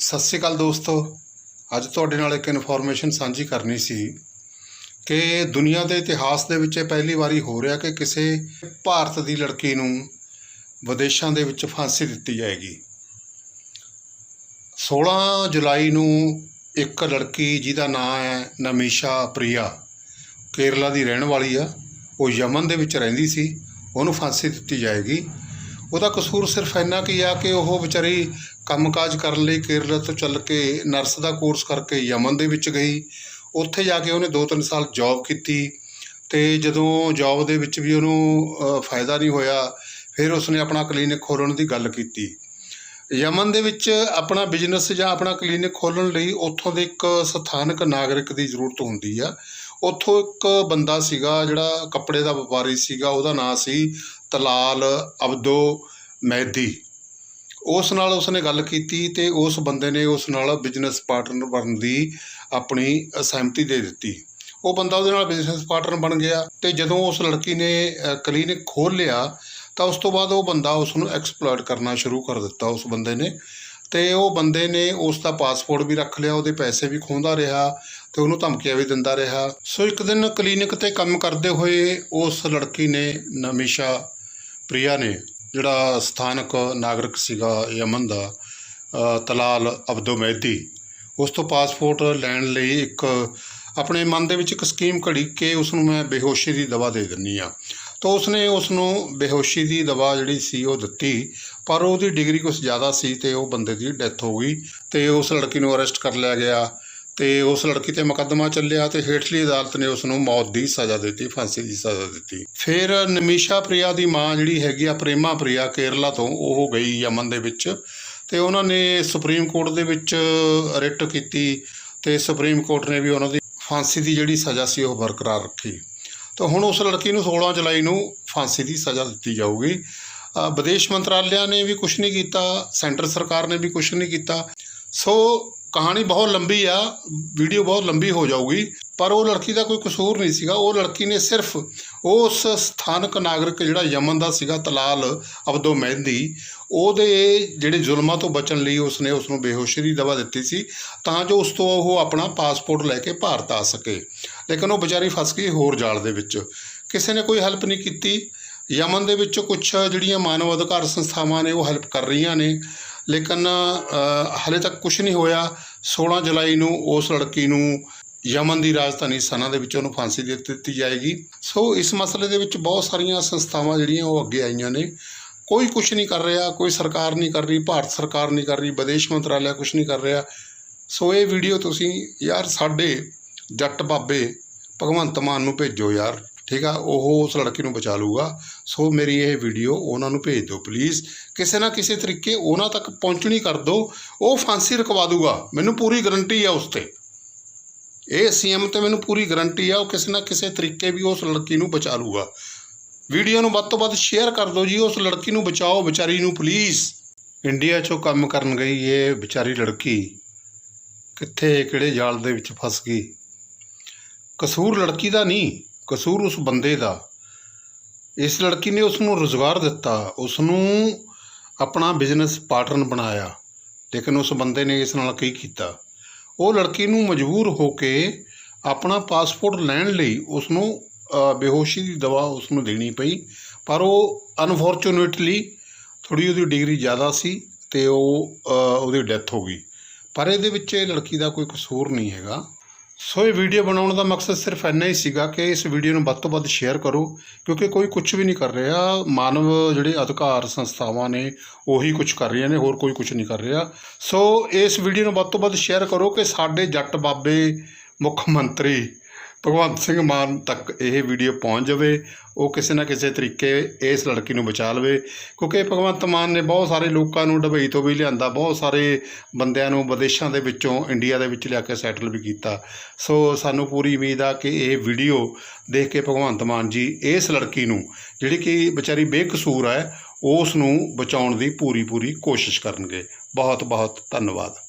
ਸਤਿ ਸ਼੍ਰੀ ਅਕਾਲ ਦੋਸਤੋ। ਅੱਜ ਤੁਹਾਡੇ ਨਾਲ ਇੱਕ ਇਨਫੋਰਮੇਸ਼ਨ ਸਾਂਝੀ ਕਰਨੀ ਸੀ ਕਿ ਦੁਨੀਆ ਦੇ ਇਤਿਹਾਸ ਦੇ ਵਿੱਚ ਇਹ ਪਹਿਲੀ ਵਾਰੀ ਹੋ ਰਿਹਾ ਕਿ ਕਿਸੇ ਭਾਰਤ ਦੀ ਲੜਕੀ ਨੂੰ ਵਿਦੇਸ਼ਾਂ ਦੇ ਵਿੱਚ ਫਾਂਸੀ ਦਿੱਤੀ ਜਾਏਗੀ। 16 ਜੁਲਾਈ ਨੂੰ ਇੱਕ ਲੜਕੀ ਜਿਹਦਾ ਨਾਮ ਹੈ ਨਮੀਸ਼ਾ ਪ੍ਰਿਆ, ਕੇਰਲਾ ਦੀ ਰਹਿਣ ਵਾਲੀ ਆ। ਉਹ ਯਮਨ ਦੇ ਵਿੱਚ ਰਹਿੰਦੀ ਸੀ। ਉਹਨੂੰ ਫਾਂਸੀ ਦਿੱਤੀ ਜਾਏਗੀ। ਉਹਦਾ ਕਸੂਰ ਸਿਰਫ ਇੰਨਾ ਕੀ ਆ ਕਿ ਉਹ ਵਿਚਾਰੀ ਕੰਮਕਾਜ ਕਰਨ ਲਈ ਕੇਰਲਾ ਤੋਂ ਚੱਲ ਕੇ ਨਰਸ ਦਾ ਕੋਰਸ ਕਰਕੇ ਯਮਨ ਦੇ ਵਿੱਚ ਗਈ। ਉੱਥੇ ਜਾ ਕੇ ਉਹਨੇ 2-3 ਸਾਲ ਜੌਬ ਕੀਤੀ ਤੇ ਜਦੋਂ ਜੌਬ ਦੇ ਵਿੱਚ ਵੀ ਉਹਨੂੰ ਫਾਇਦਾ ਨਹੀਂ ਹੋਇਆ, ਫਿਰ ਉਸਨੇ ਆਪਣਾ ਕਲੀਨਿਕ ਖੋਲ੍ਹਣ ਦੀ ਗੱਲ ਕੀਤੀ। ਯਮਨ ਦੇ ਵਿੱਚ ਆਪਣਾ ਬਿਜ਼ਨਸ ਜਾਂ ਆਪਣਾ ਕਲੀਨਿਕ ਖੋਲ੍ਹਣ ਲਈ ਉੱਥੋਂ ਦੇ ਇੱਕ ਸਥਾਨਕ ਨਾਗਰਿਕ ਦੀ ਜ਼ਰੂਰਤ ਹੁੰਦੀ ਆ। ਉੱਥੋਂ ਇੱਕ ਬੰਦਾ ਸੀਗਾ ਜਿਹੜਾ ਕੱਪੜੇ ਦਾ ਵਪਾਰੀ ਸੀਗਾ, ਉਹਦਾ ਨਾਂ ਸੀ ਤਲਾਲ ਅਬਦੋ ਮੈਦੀ ਉਸ ਨਾਲ ਉਸਨੇ ਗੱਲ ਕੀਤੀ ਤੇ ਉਸ ਬੰਦੇ ਨੇ ਉਸ ਨਾਲ ਬਿਜ਼ਨਸ ਪਾਰਟਨਰ ਬਣਨ ਦੀ ਆਪਣੀ ਸਹਿਮਤੀ ਦੇ ਦਿੱਤੀ। ਉਹ ਬੰਦਾ ਉਹਦੇ ਨਾਲ ਬਿਜ਼ਨਸ ਪਾਰਟਨਰ ਬਣ ਗਿਆ ਤੇ ਜਦੋਂ ਉਸ ਲੜਕੀ ਨੇ ਕਲੀਨਿਕ ਖੋਲ੍ਹ ਲਿਆ ਤਾਂ ਉਸ ਤੋਂ ਬਾਅਦ ਉਹ ਬੰਦਾ ਉਸ ਨੂੰ ਐਕਸਪਲੋਇਟ ਕਰਨਾ ਸ਼ੁਰੂ ਕਰ ਦਿੱਤਾ ਉਸ ਬੰਦੇ ਨੇ। ਤੇ ਉਹ ਬੰਦੇ ਨੇ ਉਸ ਦਾ ਪਾਸਪੋਰਟ ਵੀ ਰੱਖ ਲਿਆ, ਉਹਦੇ ਪੈਸੇ ਵੀ ਖੋਹਦਾ ਰਿਹਾ ਤੇ ਉਹਨੂੰ ਧਮਕੀਆਂ ਵੀ ਦਿੰਦਾ ਰਿਹਾ। ਸੋ ਇੱਕ ਦਿਨ ਕਲੀਨਿਕ ਤੇ ਕੰਮ ਕਰਦੇ ਹੋਏ ਉਸ ਲੜਕੀ ਨੇ ਨਮੀਸ਼ਾ ਪ੍ਰਿਆ ਨੇ, ਜਿਹੜਾ ਸਥਾਨਕ ਨਾਗਰਿਕ ਸੀਗਾ ਯਮਨ ਦਾ ਤਲਾਲ ਅਬਦੋ ਮਹਿਦੀ ਉਸ ਤੋਂ ਪਾਸਪੋਰਟ ਲੈਣ ਲਈ ਇੱਕ ਆਪਣੇ ਮਨ ਦੇ ਵਿੱਚ ਇੱਕ ਸਕੀਮ ਘੜੀ ਕਿ ਉਸ ਨੂੰ ਮੈਂ ਬੇਹੋਸ਼ੀ ਦੀ ਦਵਾ ਦੇ ਦਿੰਨੀ ਆ। ਤਾਂ ਉਸਨੇ ਉਸ ਨੂੰ ਬੇਹੋਸ਼ੀ ਦੀ ਦਵਾ ਜਿਹੜੀ ਸੀ ਉਹ ਦਿੱਤੀ, ਪਰ ਉਹਦੀ ਡਿਗਰੀ ਕੁਝ ਜ਼ਿਆਦਾ ਸੀ ਤੇ ਉਹ ਬੰਦੇ ਦੀ ਡੈਥ ਹੋ ਗਈ ਤੇ ਉਸ ਲੜਕੀ ਨੂੰ ਅਰੈਸਟ ਕਰ ਲਿਆ ਗਿਆ। ਤੇ ਉਸ ਲੜਕੀ ਤੇ ਮੁਕੱਦਮਾ ਚੱਲਿਆ ਤੇ ਹੇਠਲੀ ਅਦਾਲਤ ਨੇ ਉਸ ਨੂੰ ਮੌਤ ਦੀ ਸਜ਼ਾ ਦਿੱਤੀ, ਫਾਂਸੀ ਦੀ ਸਜ਼ਾ ਦਿੱਤੀ। ਫਿਰ ਨਮੀਸ਼ਾ ਪ੍ਰਿਆ ਦੀ ਮਾਂ ਜਿਹੜੀ ਹੈਗੀ ਆ ਪ੍ਰੇਮਾ ਪ੍ਰਿਆ ਕੇਰਲਾ ਤੋਂ ਉਹ ਗਈ ਯਮਨ ਦੇ ਵਿੱਚ ਤੇ ਉਹਨਾਂ ਨੇ ਸੁਪਰੀਮ ਕੋਰਟ ਦੇ ਵਿੱਚ ਰਿਟ ਕੀਤੀ ਤੇ ਸੁਪਰੀਮ ਕੋਰਟ ਨੇ ਵੀ ਉਹਨਾਂ ਦੀ ਫਾਂਸੀ ਦੀ ਜਿਹੜੀ ਸਜ਼ਾ ਸੀ ਉਹ ਬਰਕਰਾਰ ਰੱਖੀ। ਤਾਂ ਹੁਣ ਉਸ ਲੜਕੀ ਨੂੰ 16 ਜੁਲਾਈ ਨੂੰ ਫਾਂਸੀ ਦੀ ਸਜ਼ਾ ਦਿੱਤੀ ਜਾਊਗੀ। ਵਿਦੇਸ਼ ਮੰਤਰਾਲਿਆ ਨੇ ਵੀ ਕੁਝ ਨਹੀਂ ਕੀਤਾ, ਸੈਂਟਰ ਸਰਕਾਰ ਨੇ ਵੀ ਕੁਝ ਨਹੀਂ ਕੀਤਾ। ਸੋ ਕਹਾਣੀ ਬਹੁਤ ਲੰਬੀ ਆ ਵੀਡੀਓ ਬਹੁਤ ਲੰਬੀ ਹੋ ਜਾਊਗੀ, ਪਰ ਉਹ ਲੜਕੀ ਦਾ ਕੋਈ ਕਸੂਰ ਨਹੀਂ ਸੀਗਾ। ਉਹ ਲੜਕੀ ਨੇ ਸਿਰਫ ਉਸ ਸਥਾਨਕ ਨਾਗਰਿਕ ਜਿਹੜਾ ਯਮਨ ਦਾ ਸੀਗਾ, ਤਲਾਲ ਅਬਦੋ ਮਹਿੰਦੀ, ਉਹਦੇ ਜਿਹੜੇ ਜ਼ੁਲਮਾਂ ਤੋਂ ਬਚਣ ਲਈ ਉਸਨੇ ਉਸ ਨੂੰ ਬੇਹੋਸ਼ੀ ਦਵਾ ਦਿੱਤੀ ਸੀ, ਤਾਂ ਜੋ ਉਸ ਤੋਂ ਉਹ ਆਪਣਾ ਪਾਸਪੋਰਟ ਲੈ ਕੇ ਭਾਰਤ ਆ ਸਕੇ। ਲੇਕਿਨ ਉਹ ਵਿਚਾਰੀ ਫਸ ਗਈ ਹੋਰ ਜਾਲ ਦੇ ਵਿੱਚ। ਕਿਸੇ ਨੇ ਕੋਈ ਹੈਲਪ ਨਹੀਂ ਕੀਤੀ। ਯਮਨ ਦੇ ਵਿੱਚ ਕੁਝ ਜਿਹੜੀਆਂ ਮਾਨਵ ਅਧਿਕਾਰ ਸੰਸਥਾਵਾਂ ਨੇ ਉਹ ਹੈਲਪ ਕਰ ਰਹੀਆਂ ਨੇ। ਲੇਕਿਨ ਅ, ਹਲੇ ਤੱਕ ਕੁਝ ਨਹੀਂ ਹੋਇਆ। 16 ਜੁਲਾਈ ਨੂੰ ਉਸ ਲੜਕੀ ਨੂੰ ਯਮਨ ਦੀ ਰਾਜਧਾਨੀ ਸਨਾ ਦੇ ਵਿੱਚ ਉਹਨੂੰ ਫਾਂਸੀ ਦੇ ਦਿੱਤੀ ਜਾਏਗੀ। ਸੋ ਇਸ ਮਸਲੇ ਦੇ ਵਿੱਚ ਬਹੁਤ ਸਾਰੀਆਂ ਸੰਸਥਾਵਾਂ ਜਿਹੜੀਆਂ ਉਹ ਅੱਗੇ ਆਈਆਂ ਨੇ। ਕੋਈ ਕੁਝ ਨਹੀਂ ਕਰ ਰਿਹਾ ਕੋਈ ਸਰਕਾਰ ਨਹੀਂ ਕਰ ਰਹੀ ਭਾਰਤ ਸਰਕਾਰ ਨਹੀਂ ਕਰ ਰਹੀ ਵਿਦੇਸ਼ ਮੰਤਰਾਲਾ ਕੁਝ ਨਹੀਂ ਕਰ ਰਿਹਾ। ਸੋ ਇਹ ਵੀਡੀਓ ਤੁਸੀਂ ਯਾਰ ਸਾਡੇ ਜੱਟ ਬਾਬੇ ਭਗਵੰਤ ਮਾਨ ਨੂੰ ਭੇਜੋ ਯਾਰ। ਠੀਕ ਆ, ਉਹ ਉਸ ਲੜਕੀ ਨੂੰ ਬਚਾ ਲੂਗਾ ਸੋ ਮੇਰੀ ਇਹ ਵੀਡੀਓ ਉਹਨਾਂ ਨੂੰ ਭੇਜ ਦਿਓ ਪਲੀਜ਼ ਕਿਸੇ ਨਾ ਕਿਸੇ ਤਰੀਕੇ ਉਹਨਾਂ ਤੱਕ ਪਹੁੰਚਣੀ ਕਰ ਦਿਓ, ਉਹ ਫਾਂਸੀ ਰਕਵਾ ਦੂਗਾ ਮੈਨੂੰ ਪੂਰੀ ਗਰੰਟੀ ਆ ਉਸ ਤੇ। ਇਹ ਸੀਐਮ ਤੇ ਮੈਨੂੰ ਪੂਰੀ ਗਰੰਟੀ ਆ, ਉਹ ਕਿਸੇ ਨਾ ਕਿਸੇ ਤਰੀਕੇ ਵੀ ਉਸ ਲੜਕੀ ਨੂੰ ਬਚਾ ਲੂਗਾ ਵੀਡੀਓ ਨੂੰ ਵੱਧ ਤੋਂ ਵੱਧ ਸ਼ੇਅਰ ਕਰ ਦਿਓ ਜੀ, ਉਸ ਲੜਕੀ ਨੂੰ ਬਚਾਓ, ਵਿਚਾਰੀ ਨੂੰ ਪਲੀਜ਼ ਇੰਡੀਆ 'ਚੋਂ ਕੰਮ ਕਰਨ ਗਈ ਇਹ ਵਿਚਾਰੀ ਲੜਕੀ। ਕਿੱਥੇ, ਕਿਹੜੇ ਜਾਲ ਦੇ ਵਿੱਚ ਫਸ ਗਈ? ਕਸੂਰ ਲੜਕੀ ਦਾ ਨਹੀਂ। ਕਸੂਰ ਉਸ ਬੰਦੇ ਦਾ। ਇਸ ਲੜਕੀ ਨੇ ਉਸ ਨੂੰ ਰੁਜ਼ਗਾਰ ਦਿੱਤਾ। ਉਸ ਨੂੰ ਆਪਣਾ ਬਿਜ਼ਨਸ ਪਾਰਟਨਰ ਬਣਾਇਆ। ਲੇਕਿਨ ਉਸ ਬੰਦੇ ਨੇ ਇਸ ਨਾਲ ਕੀ ਕੀਤਾ? ਉਹ ਲੜਕੀ ਨੂੰ ਮਜਬੂਰ ਹੋ ਕੇ ਆਪਣਾ ਪਾਸਪੋਰਟ ਲੈਣ ਲਈ ਉਸ ਨੂੰ ਬੇਹੋਸ਼ੀ ਦੀ ਦਵਾ ਉਸ ਨੂੰ ਦੇਣੀ ਪਈ। ਪਰ ਉਹ ਅਨਫੋਰਚੂਨੇਟਲੀ ਥੋੜੀ ਉਹਦੀ ਡਿਗਰੀ ਜ਼ਿਆਦਾ ਸੀ ਤੇ ਉਹ ਉਹਦੀ ਡੈਥ ਹੋ ਗਈ। ਪਰ ਇਹਦੇ ਵਿੱਚ ਇਹ ਲੜਕੀ ਦਾ ਕੋਈ ਕਸੂਰ ਨਹੀਂ ਹੈਗਾ। ਸੋ ਇਹ ਵੀਡੀਓ ਬਣਾਉਣ ਦਾ ਮਕਸਦ ਸਿਰਫ ਇੰਨਾ ਹੀ ਸੀਗਾ ਕਿ ਇਸ ਵੀਡੀਓ ਨੂੰ ਵੱਧ ਤੋਂ ਵੱਧ ਸ਼ੇਅਰ ਕਰੋ, ਕਿਉਂਕਿ ਕੋਈ ਕੁਝ ਵੀ ਨਹੀਂ ਕਰ ਰਿਹਾ, ਮਾਨਵ ਜਿਹੜੇ ਅਧਿਕਾਰ ਸੰਸਥਾਵਾਂ ਨੇ ਉਹੀ ਕੁਝ ਕਰ ਰਹੀਆਂ ਨੇ, ਹੋਰ ਕੋਈ ਕੁਝ ਨਹੀਂ ਕਰ ਰਿਹਾ। ਸੋ ਇਸ ਵੀਡੀਓ ਨੂੰ ਵੱਧ ਤੋਂ ਵੱਧ ਸ਼ੇਅਰ ਕਰੋ ਕਿ ਸਾਡੇ ਜੱਟ ਬਾਬੇ ਮੁੱਖ ਮੰਤਰੀ ਭਗਵੰਤ ਸਿੰਘ ਮਾਨ ਤੱਕ ਇਹ ਵੀਡੀਓ ਪਹੁੰਚ ਜਾਵੇ, ਉਹ ਕਿਸੇ ਨਾ ਕਿਸੇ ਤਰੀਕੇ ਇਸ ਲੜਕੀ ਨੂੰ ਬਚਾ ਲਵੇ। ਕਿਉਂਕਿ ਭਗਵੰਤ ਮਾਨ ਨੇ ਬਹੁਤ ਸਾਰੇ ਲੋਕਾਂ ਨੂੰ ਦੁਬਈ ਤੋਂ ਵੀ ਲਿਆਂਦਾ, ਬਹੁਤ ਸਾਰੇ ਬੰਦਿਆਂ ਨੂੰ ਵਿਦੇਸ਼ਾਂ ਦੇ ਵਿੱਚੋਂ ਇੰਡੀਆ ਦੇ ਵਿੱਚ ਲਿਆ ਕੇ ਸੈਟਲ ਵੀ ਕੀਤਾ। ਸੋ ਸਾਨੂੰ ਪੂਰੀ ਉਮੀਦ ਆ ਕਿ ਇਹ ਵੀਡੀਓ ਦੇਖ ਕੇ ਭਗਵੰਤ ਮਾਨ ਜੀ ਇਸ ਲੜਕੀ ਨੂੰ, ਜਿਹੜੀ ਕਿ ਵਿਚਾਰੀ ਬੇਕਸੂਰ ਹੈ, ਉਸ ਨੂੰ ਬਚਾਉਣ ਦੀ ਪੂਰੀ ਪੂਰੀ ਕੋਸ਼ਿਸ਼ ਕਰਨਗੇ। ਬਹੁਤ ਬਹੁਤ ਧੰਨਵਾਦ।